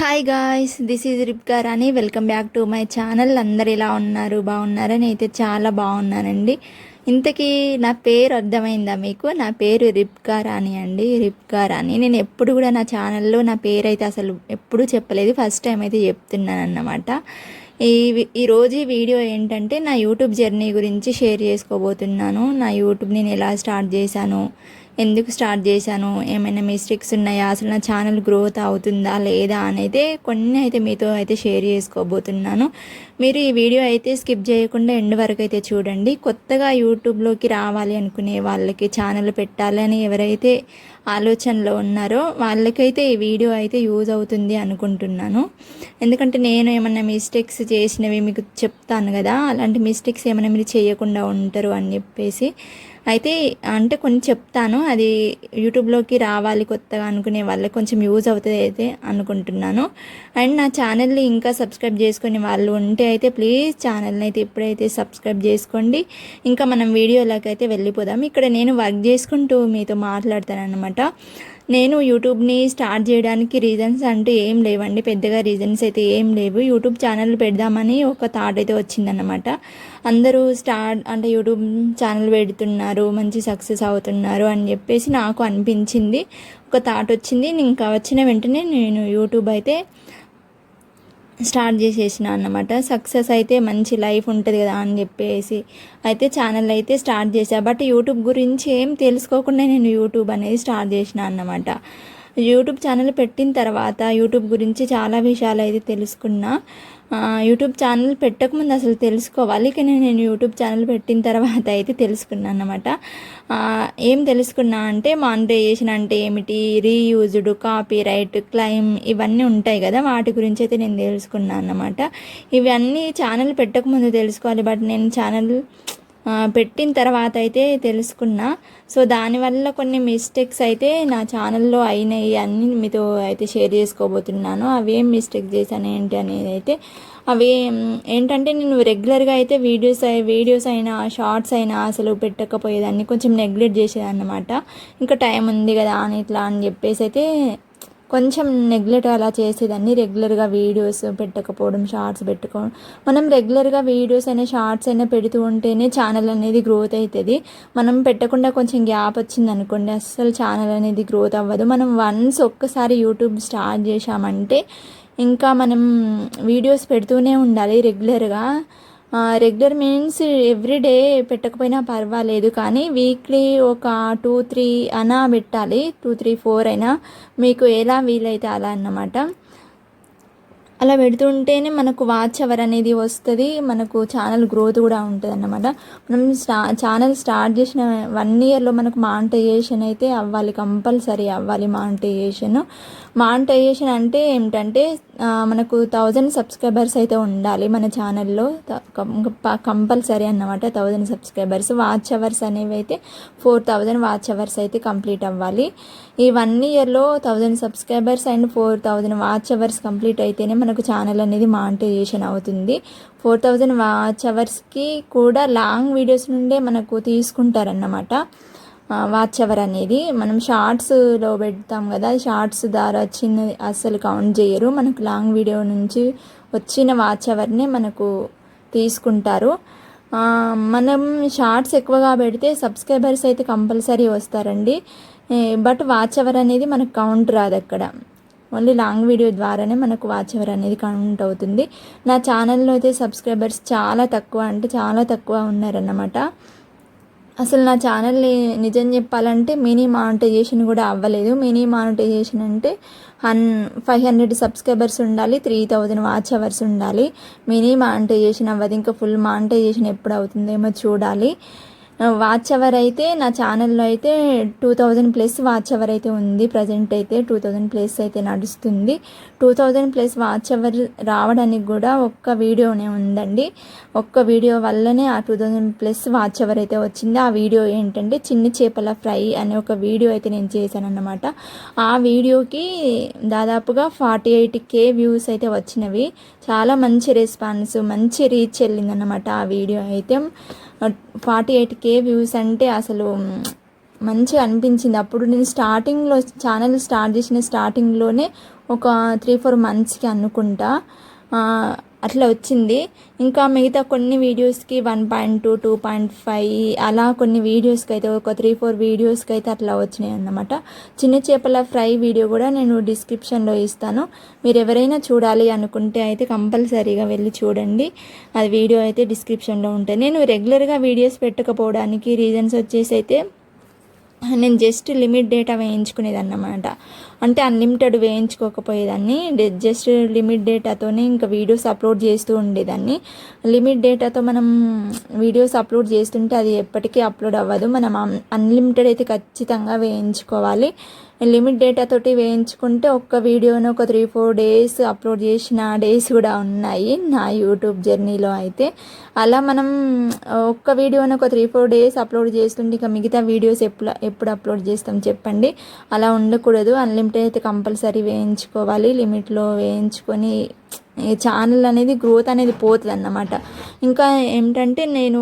Hi guys this is Ripka Rani welcome back to my channel అందరు ఎలా ఉన్నారు? బాగున్నారా? నేనైతే చాలా బాగున్నానండి. ఇంతకీ నా పేరు అర్థమైందా మీకు? నా పేరు రిప్కా రాణి అండి. రిప్కా రాణి నేను ఎప్పుడు కూడా నా ఛానల్లో నా పేరు అయితే అసలు ఎప్పుడూ చెప్పలేదు. ఫస్ట్ టైం అయితే చెప్తున్నాను అన్నమాట ఈ ఈరోజు ఈ వీడియో ఏంటంటే నా యూట్యూబ్ జర్నీ గురించి షేర్ చేసుకోబోతున్నాను. నా యూట్యూబ్ నేను ఎలా స్టార్ట్ చేశాను? ఎందుకు స్టార్ట్ చేశాను? ఏమైనా మిస్టేక్స్ ఉన్నాయా? అసలు నా ఛానల్ గ్రోత్ అవుతుందా లేదా అని అయితే కొన్ని అయితే మీతో అయితే షేర్ చేసుకోబోతున్నాను. మీరు ఈ వీడియో అయితే స్కిప్ చేయకుండా ఎండ్ వరకు అయితే చూడండి. కొత్తగా యూట్యూబ్లోకి రావాలి అనుకునే వాళ్ళకి ఛానల్ పెట్టాలని ఎవరైతే ఆలోచనలో ఉన్నారో వాళ్ళకైతే ఈ వీడియో అయితే యూజ్ అవుతుంది అనుకుంటున్నాను. ఎందుకంటే నేను ఏమన్నా మిస్టేక్స్ చేసినవి మీకు చెప్తాను కదా అలాంటి మిస్టేక్స్ ఏమైనా మీరు చేయకుండా ఉంటారు అని చెప్పేసి అయితే అంటే కొన్ని చెప్తాను అది యూట్యూబ్లోకి రావాలి కొత్తగా అనుకునే వాళ్ళకి కొంచెం యూజ్ అవుతుంది అయితే అనుకుంటున్నాను. అండ్ నా ఛానల్ని ఇంకా సబ్స్క్రైబ్ చేసుకునే వాళ్ళు ఉంటే అయితే ప్లీజ్ ఛానల్ని అయితే ఇప్పుడైతే సబ్స్క్రైబ్ చేసుకోండి. ఇంకా మనం వీడియోలోకి అయితే వెళ్ళిపోదాం. ఇక్కడ నేను వర్క్ చేసుకుంటూ మీతో మాట్లాడతాను అనమాట నేను యూట్యూబ్ని స్టార్ట్ చేయడానికి రీజన్స్ అంటూ ఏం లేవండి. పెద్దగా రీజన్స్ అయితే ఏం లేవు. యూట్యూబ్ ఛానల్ పెడదామని ఒక థాట్ అయితే వచ్చిందన్నమాట. అందరూ స్టార్ట్ అంటే యూట్యూబ్ ఛానల్ పెడుతున్నారు మంచి సక్సెస్ అవుతున్నారు అని చెప్పేసి నాకు అనిపించింది. ఒక థాట్ వచ్చింది. ఇంకా వచ్చిన వెంటనే నేను యూట్యూబ్ అయితే స్టార్ట్ చేసేసిన అన్నమాట. సక్సెస్ అయితే మంచి లైఫ్ ఉంటుంది కదా అని చెప్పేసి అయితే ఛానల్ అయితే స్టార్ట్ చేశాను బట్ యూట్యూబ్ గురించి ఏం తెలుసుకోకుండా నేను యూట్యూబ్ అనేది స్టార్ట్ చేసిన అన్నమాట. యూట్యూబ్ ఛానల్ పెట్టిన తర్వాత యూట్యూబ్ గురించి చాలా విషయాలు అయితే తెలుసుకున్నా. యూట్యూబ్ ఛానల్ పెట్టకముందు అసలు తెలుసుకోవాలి. కానీ నేను యూట్యూబ్ ఛానల్ పెట్టిన తర్వాత అయితే తెలుసుకున్నాను అనమాట ఏం తెలుసుకున్నా అంటే మానిటైజేషన్ అంటే ఏమిటి? రీయూజ్డ్ కాపీ రైట్ క్లైమ్ ఇవన్నీ ఉంటాయి కదా. వాటి గురించి అయితే నేను తెలుసుకున్నాను అనమాట ఇవన్నీ ఛానల్ పెట్టకముందు తెలుసుకోవాలి. బట్ నేను ఛానల్ పెట్టిన తర్వాత అయితే తెలుసుకున్నా. సో దానివల్ల కొన్ని మిస్టేక్స్ అయితే నా ఛానల్లో అయినాయి. అన్ని మీతో అయితే షేర్ చేసుకోబోతున్నాను. అవి ఏం మిస్టేక్ చేశాను ఏంటి అనేది అయితే అవి ఏంటంటే నేను రెగ్యులర్గా అయితే వీడియోస్ అయి- వీడియోస్ అయినా షార్ట్స్ అయినా అసలు పెట్టకపోయేదాన్ని. కొంచెం నెగ్లెక్ట్ చేసేదన్నమాట. ఇంకా టైం ఉంది కదా అని ఇట్లా అని చెప్పేసి అయితే కొంచెం నెగ్లెక్ట్ అలా చేసేదాన్ని. రెగ్యులర్గా వీడియోస్ పెట్టకపోవడం షార్ట్స్ పెట్టుకోవడం. మనం రెగ్యులర్గా వీడియోస్ అయినా షార్ట్స్ అయినా పెడుతూ ఉంటేనే ఛానల్ అనేది గ్రోత్ అవుతుంది మనం పెట్టకుండా కొంచెం గ్యాప్ వచ్చింది అనుకోండి అస్సలు ఛానల్ అనేది గ్రోత్ అవ్వదు. మనం వన్స్ ఒక్కసారి యూట్యూబ్ స్టార్ట్ చేశామంటే ఇంకా మనం వీడియోస్ పెడుతూనే ఉండాలి రెగ్యులర్గా రెగ్యులర్ మీన్స్ ఎవ్రీ డే పెట్టకపోయినా పర్వాలేదు కానీ వీక్లీ ఒక టూ త్రీ అనా పెట్టాలి టూ త్రీ ఫోర్ అయినా. మీకు ఎలా వీలైతే అలా అన్నమాట. అలా పెడుతుంటేనే మనకు వాచ్ అవర్ అనేది వస్తుంది మనకు ఛానల్ గ్రోత్ కూడా ఉంటుంది అన్నమాట మనం స్టా ఛానల్ స్టార్ట్ చేసిన వన్ ఇయర్లో మనకు మానిటైజేషన్ అయితే అవ్వాలి కంపల్సరీ అవ్వాలి మానిటైజేషన్ మానిటైజేషన్ అంటే ఏమిటంటే మనకు థౌజండ్ సబ్స్క్రైబర్స్ అయితే ఉండాలి మన ఛానల్లో కంపల్సరీ అన్నమాట థౌజండ్ సబ్స్క్రైబర్స్ వాచ్ అవర్స్ అనేవి అయితే ఫోర్ థౌజండ్ వాచ్ అవర్స్ అయితే కంప్లీట్ అవ్వాలి. ఈ వన్ ఇయర్లో thousand subscribers and four thousand watch hours complete అయితేనే మనకు ఛానల్ అనేది మానిటైజేషన్ అవుతుంది. ఫోర్ థౌజండ్ వాచ్ అవర్స్కి కూడా లాంగ్ వీడియోస్ నుండే మనకు తీసుకుంటారన్నమాట. వాచ్ అవర్ అనేది మనం షార్ట్స్లో పెడతాం కదా షార్ట్స్ ద్వారా వచ్చిన అస్సలు కౌంట్ చేయరు. మనకు లాంగ్ వీడియో నుంచి వచ్చిన వాచ్ అవర్నే మనకు తీసుకుంటారు. మనం షార్ట్స్ ఎక్కువగా పెడితే సబ్స్క్రైబర్స్ అయితే కంపల్సరీ వస్తారండి. బట్ వాచ్ అవర్ అనేది మనకు కౌంట్ రాదు అక్కడ ఓన్లీ లాంగ్ వీడియో ద్వారానే మనకు వాచ్ అవర్ అనేది కౌంట్ అవుతుంది. నా ఛానల్లో అయితే సబ్స్క్రైబర్స్ చాలా తక్కువ అంటే చాలా తక్కువ ఉన్నారన్నమాట. అసలు నా ఛానల్ని నిజం చెప్పాలంటే మినీ మానిటైజేషన్ కూడా అవ్వలేదు. మినీ మానిటైజేషన్ అంటే హన్ ఫైవ్ హండ్రెడ్ సబ్స్క్రైబర్స్ ఉండాలి త్రీ థౌజండ్ వాచ్ అవర్స్ ఉండాలి. మినీ మానిటైజేషన్ అవ్వదు. ఇంకా ఫుల్ మానిటైజేషన్ ఎప్పుడు అవుతుందేమో చూడాలి. వాచ్ అవర్ అయితే నా ఛానల్లో అయితే two thousand plus watch hour అయితే ఉంది. ప్రజెంట్ అయితే టూ థౌజండ్ ప్లస్ అయితే నడుస్తుంది. Two thousand plus watch hour రావడానికి కూడా ఒక్క వీడియోనే ఉందండి. ఒక్క వీడియో వల్లనే ఆ two thousand plus watch hour అయితే వచ్చింది. ఆ వీడియో ఏంటంటే చిన్ని చేపల ఫ్రై అనే ఒక వీడియో అయితే నేను చేశాను అన్నమాట ఆ వీడియోకి దాదాపుగా ఫార్టీ ఎయిట్ కే వ్యూస్ అయితే వచ్చినవి. చాలా మంచి రెస్పాన్స్ మంచి రీచ్ వెళ్ళిందన్నమాట ఆ వీడియో అయితే. ఫార్టీ ఎయిట్ కే వ్యూస్ అంటే అసలు మంచిగా అనిపించింది. అప్పుడు నేను స్టార్టింగ్లో ఛానల్ స్టార్ట్ చేసిన స్టార్టింగ్లోనే ఒక త్రీ ఫోర్ మంత్స్కి అనుకుంటా. అట్లా వచ్చింది. ఇంకా మిగతా కొన్ని వీడియోస్కి one point two two point five అలా కొన్ని వీడియోస్కి అయితే ఒక త్రీ ఫోర్ వీడియోస్కి అయితే అట్లా వచ్చినాయి అన్నమాట. చిన్న చేపల ఫ్రై వీడియో కూడా నేను డిస్క్రిప్షన్లో ఇస్తాను. మీరు ఎవరైనా చూడాలి అనుకుంటే అయితే కంపల్సరీగా వెళ్ళి చూడండి. అది వీడియో అయితే డిస్క్రిప్షన్లో ఉంటాయి నేను రెగ్యులర్గా వీడియోస్ పెట్టకపోవడానికి రీజన్స్ వచ్చేసి అయితే నేను జస్ట్ లిమిట్ డేటా వేయించుకునేదాన్ని అన్నమాట అంటే అన్లిమిటెడ్ వేయించుకోకపోయేదాన్ని. జస్ట్ లిమిట్ డేటాతోనే ఇంకా వీడియోస్ అప్లోడ్ చేస్తూ ఉండేదాన్ని. లిమిట్ డేటాతో మనం వీడియోస్ అప్లోడ్ చేస్తుంటే అది ఎప్పటికీ అప్లోడ్ అవ్వదు. మనం అన్లిమిటెడ్ అయితే ఖచ్చితంగా వేయించుకోవాలి. లిమిట్ డేటా తోటి వేయించుకుంటే ఒక్క వీడియోను ఒక త్రీ ఫోర్ డేస్ అప్లోడ్ చేసిన డేస్ కూడా ఉన్నాయి నా యూట్యూబ్ జర్నీలో అయితే. అలా మనం ఒక్క వీడియోను ఒక త్రీ ఫోర్ డేస్ అప్లోడ్ చేస్తుంటే ఇక మిగతా వీడియోస్ ఎప్పుడు ఎప్పుడు అప్లోడ్ చేస్తాం చెప్పండి. అలా ఉండకూడదు. అన్లిమిటెడ్ అయితే కంపల్సరీ వేయించుకోవాలి. లిమిట్లో వేయించుకొని ఈ ఛానల్ అనేది గ్రోత్ అనేది పోతుంది అన్నమాట ఇంకా ఏమిటంటే నేను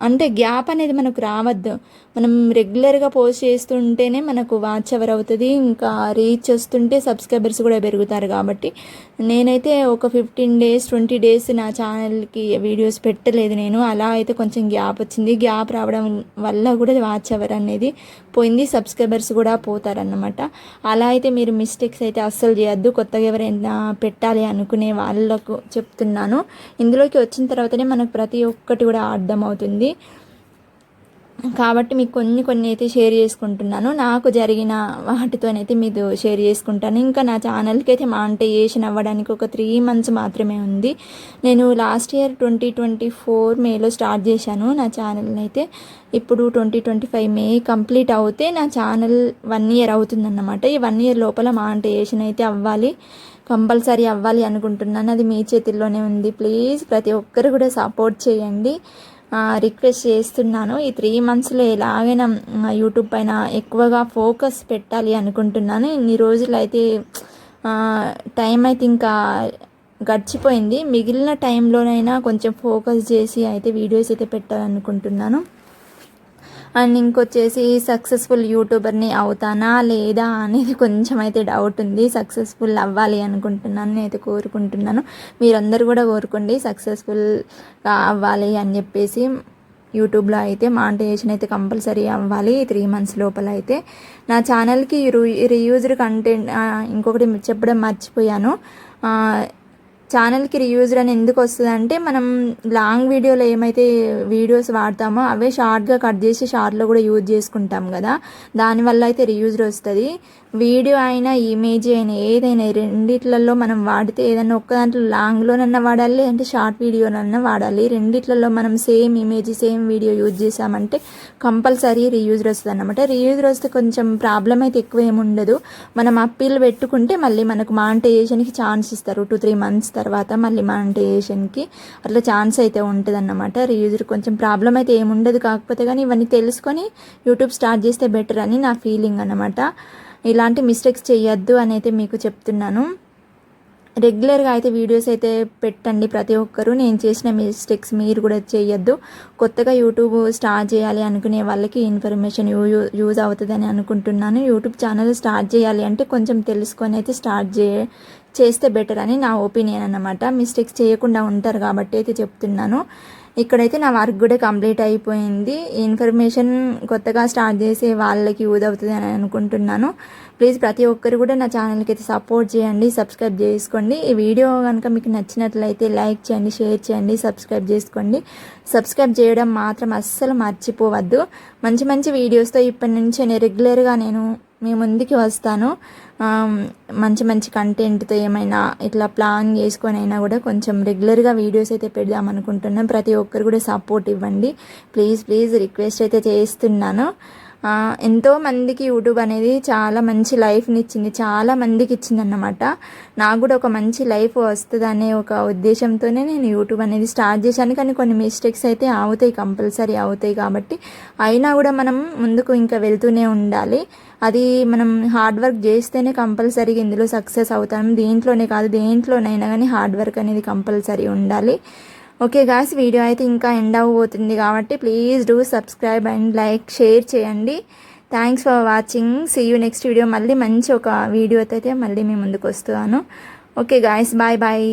అంటే గ్యాప్ అనేది మనకు రావద్దు. మనం రెగ్యులర్గా పోస్ట్ చేస్తుంటేనే మనకు వాచ్ అవర్ అవుతుంది ఇంకా రీచ్ వస్తుంటే సబ్స్క్రైబర్స్ కూడా పెరుగుతారు కాబట్టి. నేనైతే ఒక ఫిఫ్టీన్ డేస్ ట్వంటీ డేస్ నా ఛానల్కి వీడియోస్ పెట్టలేదు నేను. అలా అయితే కొంచెం గ్యాప్ వచ్చింది. గ్యాప్ రావడం వల్ల కూడా వాచ్ అవర్ అనేది పోయింది. సబ్స్క్రైబర్స్ కూడా పోతారన్నమాట. అలా అయితే మీరు మిస్టేక్స్ అయితే అస్సలు చేయొద్దు. కొత్తగా ఎవరైనా పెట్టాలి అనుకునే వాళ్ళకు చెప్తున్నాను. ఇందులోకి వచ్చిన తర్వాతనే మనకు ప్రతి ఒక్కటి కూడా అర్థమవుతుంది. కాబట్టి మీకు కొన్ని కొన్ని అయితే షేర్ చేసుకుంటున్నాను. నాకు జరిగిన వాటితోనైతే మీతో షేర్ చేసుకుంటాను. ఇంకా నా ఛానల్కి అయితే మానిటైజేషన్ అవ్వడానికి ఒక త్రీ మంత్స్ మాత్రమే ఉంది. నేను last year twenty twenty four మేలో స్టార్ట్ చేశాను. నా ఛానల్ని అయితే ఇప్పుడు twenty twenty five May complete అవుతే నా ఛానల్ వన్ ఇయర్ అవుతుందన్నమాట. ఈ వన్ ఇయర్ లోపల మానిటైజేషన్ అయితే అవ్వాలి. కంపల్సరీ అవ్వాలి అనుకుంటున్నాను. అది మీ చేతిలోనే ఉంది. ప్లీజ్ ప్రతి ఒక్కరు కూడా సపోర్ట్ చేయండి. రిక్వెస్ట్ చేస్తున్నాను. ఈ త్రీ మంత్స్లో ఎలాగైనా యూట్యూబ్ పైన ఎక్కువగా ఫోకస్ పెట్టాలి అనుకుంటున్నాను. ఇన్ని రోజులు అయితే టైం అయితే ఇంకా గడిచిపోయింది. మిగిలిన టైంలోనైనా కొంచెం ఫోకస్ చేసి అయితే వీడియోస్ అయితే పెట్టాలనుకుంటున్నాను. అండ్ ఇంకొచ్చేసి సక్సెస్ఫుల్ యూట్యూబర్ని అవుతానా లేదా అనేది కొంచెం అయితే డౌట్ ఉంది. సక్సెస్ఫుల్ అవ్వాలి అనుకుంటున్నాను నేనైతే కోరుకుంటున్నాను. మీరందరూ కూడా కోరుకోండి సక్సెస్ఫుల్ అవ్వాలి అని చెప్పేసి యూట్యూబ్లో అయితే మానిటైజేషన్ అయితే కంపల్సరీ అవ్వాలి త్రీ మంత్స్ లోపల అయితే. నా ఛానల్కి రీయూజ్డ్ కంటెంట్ ఇంకొకటి చెప్పడం మర్చిపోయాను. ఛానల్కి రియూజ్డ్ అని ఎందుకు వస్తుంది అంటే మనం లాంగ్ వీడియోలో ఏమైతే వీడియోస్ వాడతామో అవే షార్ట్గా కట్ చేసి షార్ట్లో కూడా యూజ్ చేసుకుంటాం కదా. దానివల్ల అయితే రియూజ్డ్ వస్తుంది. వీడియో అయినా ఇమేజ్ అయినా ఏదైనా రెండిట్లలో మనం వాడితే ఏదైనా ఒక్క దాంట్లో లాంగ్లోనన్నా వాడాలి అంటే షార్ట్ వీడియోనన్నా వాడాలి. రెండిట్లలో మనం same image same video use చేసామంటే కంపల్సరీ రీయూజ్డ్ వస్తుంది అనమాట రీయూజ్డ్ వస్తే కొంచెం ప్రాబ్లం అయితే ఎక్కువ ఏముండదు. మనం అప్పీల్ పెట్టుకుంటే మళ్ళీ మనకు మానిటైజేషన్కి ఛాన్స్ ఇస్తారు. టూ త్రీ మంత్స్ తర్వాత మళ్ళీ మానిటైజేషన్కి అట్లా ఛాన్స్ అయితే ఉంటుంది అన్నమాట రీయూజర్ కొంచెం ప్రాబ్లం అయితే ఏముండదు కాకపోతే కానీ ఇవన్నీ తెలుసుకొని యూట్యూబ్ స్టార్ట్ చేస్తే బెటర్ అని నా ఫీలింగ్ అన్నమాట. ఇలాంటి మిస్టేక్స్ చేయొద్దు అని అయితే మీకు చెప్తున్నాను. రెగ్యులర్గా అయితే వీడియోస్ అయితే పెట్టండి ప్రతి ఒక్కరూ. నేను చేసిన మిస్టేక్స్ మీరు కూడా చేయొద్దు. కొత్తగా యూట్యూబ్ స్టార్ట్ చేయాలి అనుకునే వాళ్ళకి ఇన్ఫర్మేషన్ యూ యూజ్ అవుతుందని అనుకుంటున్నాను. యూట్యూబ్ ఛానల్ స్టార్ట్ చేయాలి అంటే కొంచెం తెలుసుకొని అయితే స్టార్ట్ చే చేస్తే బెటర్ అని నా ఒపీనియన్ అన్నమాట. మిస్టేక్స్ చేయకుండా ఉంటారు కాబట్టి అయితే చెప్తున్నాను. ఇక్కడైతే నా వర్క్ కూడా కంప్లీట్ అయిపోయింది. ఇన్ఫర్మేషన్ కొత్తగా స్టార్ట్ చేసే వాళ్ళకి యూజ్ అవుతుంది అని అనుకుంటున్నాను. ప్లీజ్ ప్రతి ఒక్కరు కూడా నా ఛానల్కి అయితే సపోర్ట్ చేయండి సబ్స్క్రైబ్ చేసుకోండి. ఈ వీడియో కనుక మీకు నచ్చినట్లయితే లైక్ చేయండి షేర్ చేయండి సబ్స్క్రైబ్ చేసుకోండి. సబ్స్క్రైబ్ చేయడం మాత్రం అస్సలు మర్చిపోవద్దు. మంచి మంచి వీడియోస్తో ఇప్పటి నుంచి నేను రెగ్యులర్గా నేను మీ ముందుకి వస్తాను. మంచి మంచి కంటెంట్తో ఏమైనా ఇట్లా ప్లాన్ చేసుకొని అయినా కూడా కొంచెం రెగ్యులర్గా వీడియోస్ అయితే పెడదాం అనుకుంటున్నాను ప్రతి ఒక్కరు కూడా సపోర్ట్ ఇవ్వండి. ప్లీజ్ ప్లీజ్ రిక్వెస్ట్ అయితే చేస్తున్నాను. ఎంతో మందికి యూట్యూబ్ అనేది చాలా మంచి లైఫ్ని ఇచ్చింది. చాలా మందికి ఇచ్చింది అన్నమాట నాకు కూడా ఒక మంచి లైఫ్ వస్తుంది అనే ఒక ఉద్దేశంతోనే నేను యూట్యూబ్ అనేది స్టార్ట్ చేశాను. కానీ కొన్ని మిస్టేక్స్ అయితే అవుతాయి కంపల్సరీ అవుతాయి కాబట్టి అయినా కూడా మనం ముందుకు ఇంకా వెళ్తూనే ఉండాలి. అది మనం హార్డ్ వర్క్ చేస్తేనే కంపల్సరీగా ఇందులో సక్సెస్ అవుతాం. దేంట్లోనే కాదు దేంట్లోనైనా కానీ హార్డ్ వర్క్ అనేది కంపల్సరీ ఉండాలి. ఓకే గాయస్ వీడియో అయితే ఇంకా ఎండ్ అవ్వబోతుంది కాబట్టి please do subscribe and like share చేయండి. Thanks for watching see you next video మళ్ళీ మంచి ఒక వీడియోతో అయితే మళ్ళీ మీ ముందుకు వస్తున్నాను. Okay guys bye bye